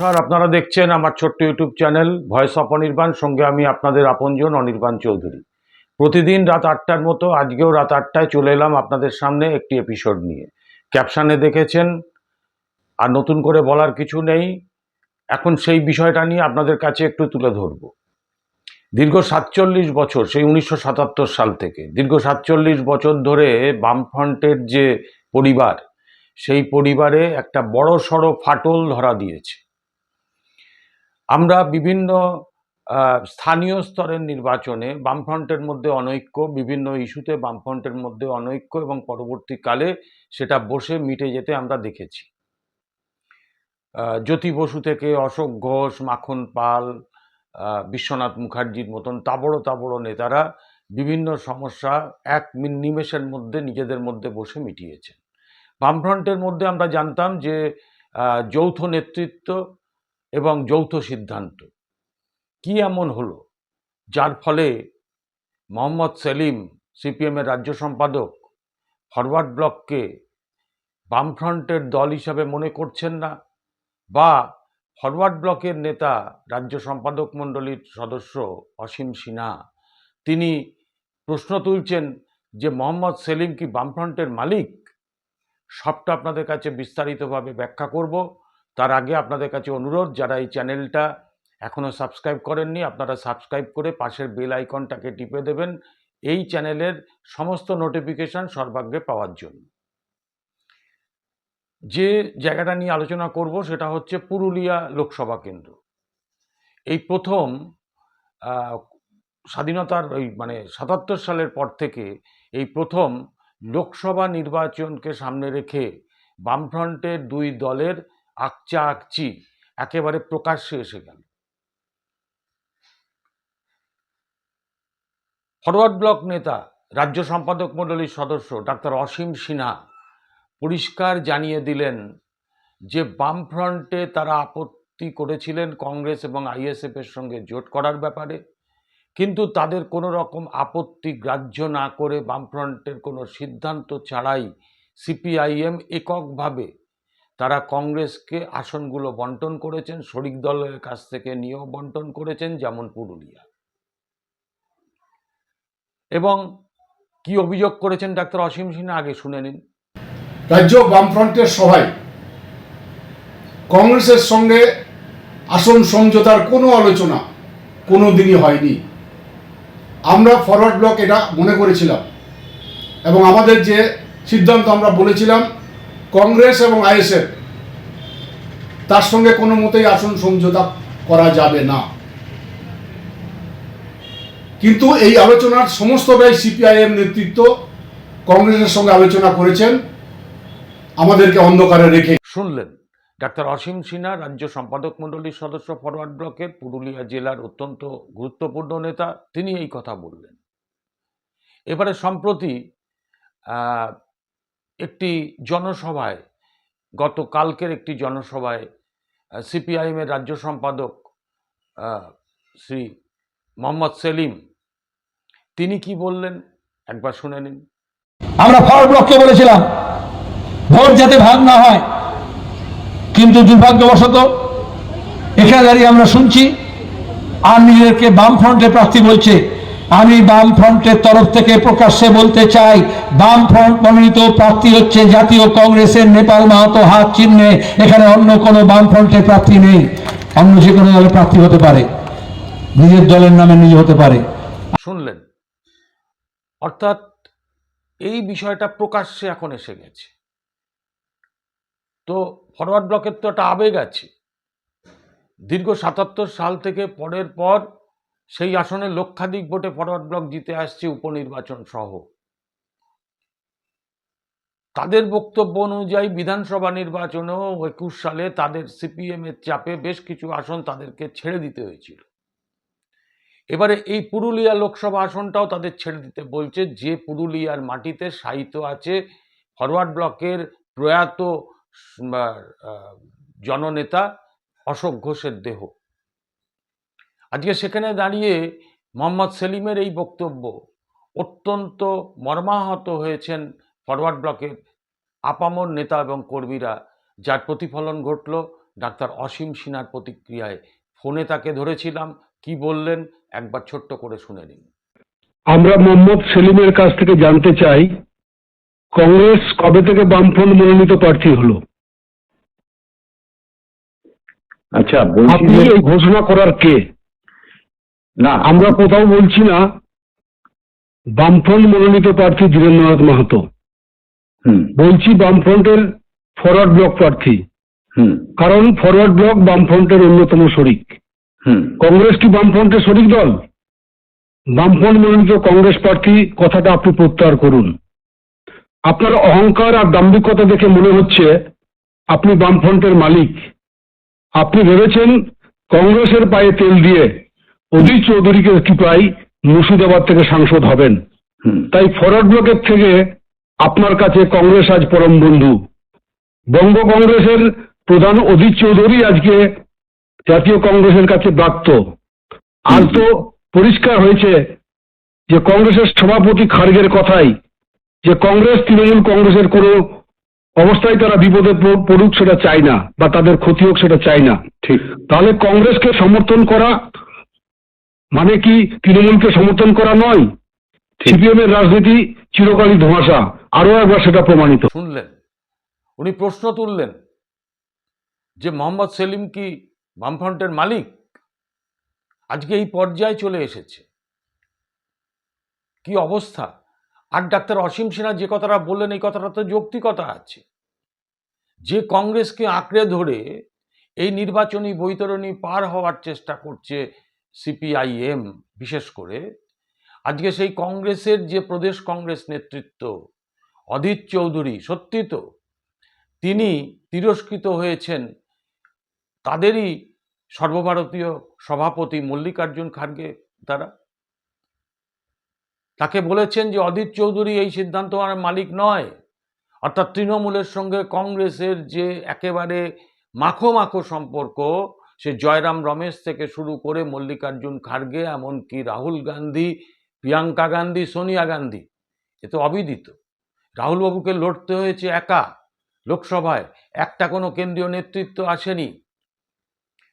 নমস্কার, আপনারা দেখছেন আমার ছোট্ট YouTube channel voice of Anirban. সঙ্গে আমি আপনাদের আপনজন অনির্বাণ চৌধুরী। প্রতিদিন রাত আটটার মতো, আজকেও রাত আটটায় চলে এলাম আপনাদের সামনে একটি এপিসোড নিয়ে। ক্যাপশানে দেখেছেন, আর নতুন করে বলার কিছু নেই। এখন সেই বিষয়টা নিয়ে আপনাদের কাছে একটু তুলে ধরব। দীর্ঘ সাতচল্লিশ বছর, সেই উনিশশো সাতাত্তর সাল থেকে, দীর্ঘ সাতচল্লিশ বছর ধরে বামফ্রন্টের যে পরিবার, সেই পরিবারে একটা বড় সড়ো ফাটল ধরা দিয়েছে। আমরা বিভিন্ন স্থানীয় স্তরের নির্বাচনে বামফ্রন্টের মধ্যে অনৈক্য, বিভিন্ন ইস্যুতে বামফ্রন্টের মধ্যে অনৈক্য এবং পরবর্তীকালে সেটা বসে মিটে যেতে আমরা দেখেছি। জ্যোতি বসু থেকে অশোক ঘোষ, মাখন পাল বিশ্বনাথ মুখার্জির মতন তাবড় তাবড়ো নেতারা বিভিন্ন সমস্যা এক নিমেষের মধ্যে নিজেদের মধ্যে বসে মিটিয়েছেন। বামফ্রন্টের মধ্যে আমরা জানতাম যে যৌথ নেতৃত্ব এবং যৌথ সিদ্ধান্ত। কি এমন হলো? যার ফলে মোহাম্মদ সেলিম সিপিএমের রাজ্য সম্পাদক, ফরওয়ার্ড ব্লককে বামফ্রন্টের দল হিসাবে মনে করছেন না? বা ফরওয়ার্ড ব্লকের নেতা, রাজ্য সম্পাদক মণ্ডলীর সদস্য অসীম সিনহা, তিনি প্রশ্ন তুলছেন যে মোহাম্মদ সেলিম কি বামফ্রন্টের মালিক? সবটা আপনাদের কাছে বিস্তারিতভাবে ব্যাখ্যা করব। তার আগে আপনাদের কাছে অনুরোধ, যারা এই চ্যানেলটা এখনও সাবস্ক্রাইব করেননি, আপনারা সাবস্ক্রাইব করে পাশের বেল আইকনটাকে টিপে দেবেন। এই চ্যানেলের সমস্ত নোটিফিকেশন সর্বাগ্রে পাওয়ার জন্য। যে জায়গাটা নিয়ে আলোচনা করব সেটা হচ্ছে পুরুলিয়া লোকসভা কেন্দ্র। এই প্রথম স্বাধীনতার ওই মানে সাতাত্তর সালের পর থেকে এই প্রথম লোকসভা নির্বাচনকে সামনে রেখে বামফ্রন্টের দুই দলের আকচা আকচি একেবারে প্রকাশ্যে এসে গেল। ফরওয়ার্ড ব্লক নেতা, রাজ্য সম্পাদক মণ্ডলীর সদস্য ডাক্তার অসীম সিনহা পরিষ্কার জানিয়ে দিলেন যে, বামফ্রন্টে তারা আপত্তি করেছিলেন কংগ্রেস এবং আইএসএফ এর সঙ্গে জোট করার ব্যাপারে। কিন্তু তাদের কোনো রকম আপত্তি গ্রাহ্য না করে বামফ্রন্টের কোনো সিদ্ধান্ত ছাড়াই সিপিআইএম এককভাবে তারা কংগ্রেসকে আসনগুলো বন্টন করেছেন, শরিক দলের কাছ থেকে নিয়েও বন্টন করেছেন, যেমন পুরুলিয়া। এবং কি অভিযোগ করেছেন ডাক্তার অসীম সিনহা, আগে শুনে নিন। রাজ্য বামফ্রন্টের সভায় কংগ্রেসের সঙ্গে আসন সমঝোতার কোনো আলোচনা কোনো দিনই হয়নি। আমরা ফরওয়ার্ড ব্লক এটা মনে করেছিলাম এবং আমাদের যে সিদ্ধান্ত আমরা বলেছিলাম কংগ্রেস এবং আইএসএফ, তার সঙ্গে কোনো মতেই আসন সমঝোতা করা যাবে না। কিন্তু এই আলোচনার সমস্ত ব্যয় সিপিআইএম নেতৃত্ব কংগ্রেসের সঙ্গে আলোচনা করেছেন। আমাদেরকে অন্ধকারে রেখে শুনলেন ডাক্তার অসীম সিনহা, রাজ্য সম্পাদক মণ্ডলীর সদস্য ফরওয়ার্ড ব্লকের পুরুলিয়া জেলার অত্যন্ত গুরুত্বপূর্ণ নেতা। তিনি এই কথা বললেন। এবারে সম্প্রতি একটি জনসভায় গত কালকের একটি জনসভায় সিপিআইএমের রাজ্য সম্পাদক শ্রী মোহাম্মদ সেলিম, তিনি কি বললেন? একবার শুনে নিন। আমরা ফরওয়ার্ড ব্লককে বলেছিলাম, ভোট যাতে ভাগ না হয়, কিন্তু দুর্ভাগ্যবশত এখানে দাঁড়িয়ে আমরা শুনছি, আর নিজেদেরকে বাম ফ্রন্টের প্রার্থী বলছে আমি বাম ফ্রন্টের তরফ থেকে প্রকাশ্যে বলতে চাই বাম ফ্রন্ট মনোনীত প্রার্থী হচ্ছে জাতীয় কংগ্রেসের নেপাল মাহাতো হাত চিহ্নে, এখানে অন্য কোনো বাম ফ্রন্টের প্রার্থী নেই। অন্য যে কোনো দলের প্রার্থী হতে পারে। নিজের দলের নামে নিজে হতে পারে। শুনলেন? অর্থাৎ এই বিষয়টা প্রকাশ্যে এখন এসে গেছে। তো ফরওয়ার্ড ব্লকের তো একটা আবেগ আছে। দীর্ঘ সাতাত্তর সাল থেকে পরের পর সেই আসনে লক্ষাধিক ভোটে ফরওয়ার্ড ব্লক জিতে আসছে উপনির্বাচন সহ। তাদের বক্তব্য অনুযায়ী বিধানসভা নির্বাচনেও একুশ সালে তাদের সিপিএম এর চাপে বেশ কিছু আসন তাদেরকে ছেড়ে দিতে হয়েছিল। এবারে এই পুরুলিয়া লোকসভা আসনটাও তাদের ছেড়ে দিতে বলছে। যে পুরুলিয়ার মাটিতে সাহিত্য আছে ফরওয়ার্ড ব্লকের প্রয়াত জননেতা অশোক ঘোষের দেহ। আজকে সেখানে দাঁড়িয়ে মোহাম্মদ সেলিমের এই বক্তব্য অত্যন্ত মর্মাহত হয়েছেন ফরওয়ার্ড ব্লকের আপামর নেতা এবং কর্মীরা যার প্রতিফলন ঘটল ডাক্তার অসীম সিনহার প্রতিক্রিয়ায়। ফোনে তাকে ধরেছিলাম কি বললেন একবার ছোট্ট করে শুনে নিন। আমরা মোহাম্মদ সেলিমের কাছ থেকে জানতে চাই কংগ্রেস কবে থেকে বামফ্রন্ট মনোনীত প্রার্থী হলো? আচ্ছা আপনি এই ঘোষণা করার কে? না। আমরা কোথাও বলছি না বামফ্রন্ট মনোনীত প্রার্থী ধীরেন্দ্রনাথ মাহাতো। হুম। বলছি বামফ্রন্টের ফরওয়ার্ড ব্লক প্রার্থী। হুম। কারণ ফরওয়ার্ড ব্লক বামফ্রন্টের অন্যতম শরিক। হুম। কংগ্রেস কি বামফ্রন্টের শরিক দল? বামফ্রন্ট মনোনীত কংগ্রেস প্রার্থী কথাটা আপনি প্রত্যাহার করুন। আপনার অহংকার আর দাম্ভিকতা দেখে মনে হচ্ছে আপনি বামফ্রন্টের মালিক। আপনি ভেবেছেন কংগ্রেসের পায়ে তেল দিয়ে অধীর চৌধুরীকে কৃপায় মুর্শিদাবাদ থেকে সাংসদ হবেন। তাই ফরওয়ার্ড ব্লকের থেকে আপনার কাছে কংগ্রেস আজ পরম বন্ধু। বঙ্গ কংগ্রেসের প্রধান অধীর চৌধুরী আজকে জাতীয় কংগ্রেসের কাছে ব্রাত্য আর তো পরিষ্কার হয়েছে যে কংগ্রেসের সভাপতি খার্গের কথাই যে কংগ্রেস তৃণমূল কংগ্রেসের কোনো অবস্থায় তারা বিপদে পড়- পড়ুক সেটা চায় না বা তাদের ক্ষতি হোক সেটা চায় না। ঠিক। তাহলে কংগ্রেসকে সমর্থন করা মানে কি তৃণমূলকে সমর্থন করা নয়। সিপিএম এর রাজনীতি চিরকালই ধোঁয়াশা। আরও একবার সেটা প্রমাণিত। শুনলেন? উনি প্রশ্ন তুললেন যে মোহাম্মদ সেলিম কি বামফ্রন্টের মালিক? আজকে এই পর্যায়ে চলে এসেছে। কি অবস্থা? আর ডাক্তার অসীম সিনহা যে কথাটা বললেন এই কথাটা তো যৌক্তিকতা আছে। যে কংগ্রেসকে আঁকড়ে ধরে এই নির্বাচনী বৈতরণী পার হওয়ার চেষ্টা করছে সিপিআইএম বিশেষ করে, আজকে সেই কংগ্রেসের যে প্রদেশ কংগ্রেস নেতৃত্ব, অধীর চৌধুরী, সত্যি তো? তিনি তিরস্কৃত হয়েছেন তাদেরই সর্বভারতীয় সভাপতি মল্লিকার্জুন খার্গে দ্বারা। তাকে বলেছেন যে অধীর চৌধুরী এই সিদ্ধান্ত আর মালিক নয়, অর্থাৎ তৃণমূলের সঙ্গে কংগ্রেসের যে একেবারে মাখো মাখো সম্পর্ক সে জয়রাম রমেশ থেকে শুরু করে মল্লিকার্জুন খার্গে, এমনকি রাহুল গান্ধী, প্রিয়াঙ্কা গান্ধী, সোনিয়া গান্ধী। এ তো অবিদিত। রাহুলবাবুকে লড়তে হয়েছে একা, লোকসভায়। একটা কোনো কেন্দ্রীয় নেতৃত্ব আসেনি।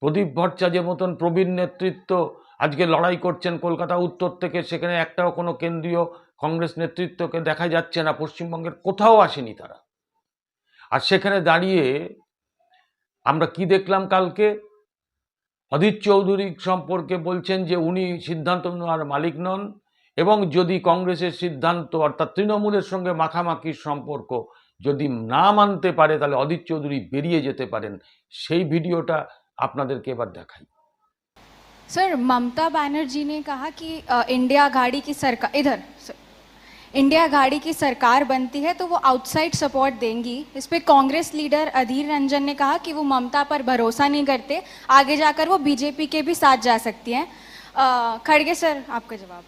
প্রদীপ ভট্টাচার্যের মতন প্রবীণ নেতৃত্ব আজকে লড়াই করছেন কলকাতা উত্তর থেকে, সেখানে একটাও কোনো কেন্দ্রীয় কংগ্রেস নেতৃত্বকে দেখা যাচ্ছে না। পশ্চিমবঙ্গের কোথাও আসেনি তারা। আর সেখানে দাঁড়িয়ে আমরা কি দেখলাম কালকে? অধীর চৌধুরী সম্পর্কে বলছেন যে উনি সিদ্ধান্ত নেওয়ার মালিক নন এবং যদি কংগ্রেসের সিদ্ধান্ত অর্থাৎ তৃণমূলের সঙ্গে মাখামাখির সম্পর্ক যদি না মানতে পারে তাহলে অধীর চৌধুরী বেরিয়ে যেতে পারেন সেই ভিডিওটা আপনাদেরকে এবার দেখাই सर ममता बनर्जी ने कहा कि अ, इंडिया गाड़ी की सरकार इधर सर, इंडिया गाड़ी की सरकार बनती है तो वो आउटसाइड सपोर्ट देंगी। इस पर कांग्रेस लीडर अधीर रंजन ने कहा कि वो ममता पर भरोसा नहीं करते। आगे जाकर वो बीजेपी के भी साथ जा सकती हैं। खड़गे सर, आपका जवाब।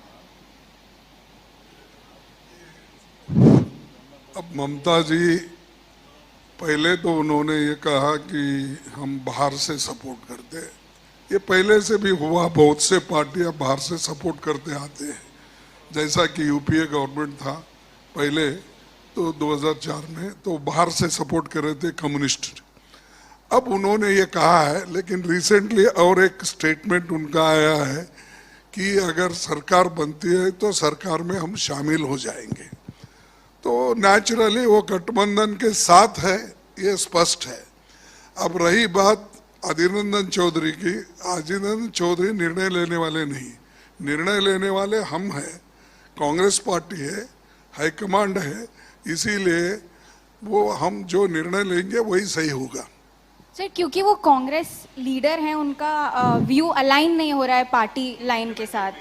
अब ममता जी, पहले तो उन्होंने ये कहा कि हम बाहर से सपोर्ट करते हैं। ये पहले से भी हुआ, बहुत से पार्टियाँ बाहर से सपोर्ट करते आते हैं। जैसा कि यूपीए गवर्नमेंट था, पहले तो 2004 में तो बाहर से सपोर्ट कर रहे थे कम्युनिस्ट अब उन्होंने ये कहा है, लेकिन रिसेंटली और एक स्टेटमेंट उनका आया है कि अगर सरकार बनती है तो सरकार में हम शामिल हो जाएँगे। तो नेचुरली वो गठबंधन के साथ है, ये स्पष्ट है। अब रही बात अधीर रंजन चौधरी की। अधीर रंजन चौधरी निर्णय लेने वाले नहीं। निर्णय लेने वाले हम हैं। कांग्रेस पार्टी है हाईकमांड है इसीलिए वो हम जो निर्णय लेंगे वही सही होगा। सर क्योंकि वो कांग्रेस लीडर हैं उनका व्यू अलाइन नहीं हो रहा है पार्टी लाइन के साथ।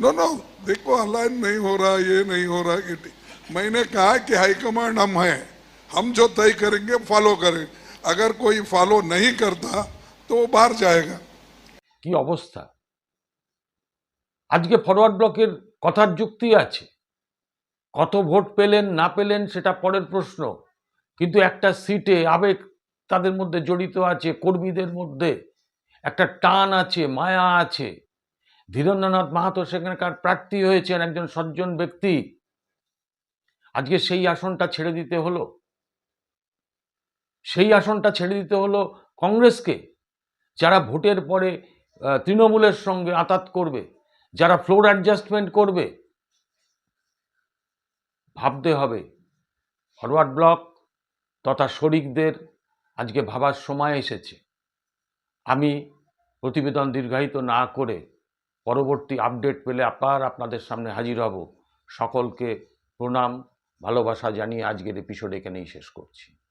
नो नो देखो अलाइन नहीं हो रहा ये नहीं हो रहा कि मैंने कहा कि हाईकमांड हम हैं हम जो तय करेंगे फॉलो करेंगे अगर कोई फॉलो नहीं करता तो वो बाहर जाएगा। की अवस्था। आज के फॉरवर्ड ब्लॉक কথার যুক্তি আছে। কত ভোট পেলেন, না পেলেন সেটা পরের প্রশ্ন। কিন্তু একটা সিটে আবেগ তাদের মধ্যে জড়িত আছে, কর্মীদের মধ্যে। একটা টান আছে, মায়া আছে। ধীরেন্দ্রনাথ মাহাতো সেখানকার প্রার্থী হয়েছেন একজন সজ্জন ব্যক্তি। আজকে সেই আসনটা ছেড়ে দিতে হলো। সেই আসনটা ছেড়ে দিতে হলো কংগ্রেসকে, যারা ভোটের পরে তৃণমূলের সঙ্গে আতাত করবে। যারা ফ্লোর অ্যাডজাস্টমেন্ট করবে, ভাবতে হবে। ফরওয়ার্ড ব্লক তথা শরিকদের আজকে ভাবার সময় এসেছে। আমি প্রতিবেদন দীর্ঘায়িত না করে পরবর্তী আপডেট পেলে আবার আপনাদের সামনে হাজির হব। সকলকে প্রণাম, ভালোবাসা জানিয়ে আজকের এপিসোড এখানেই শেষ করছি।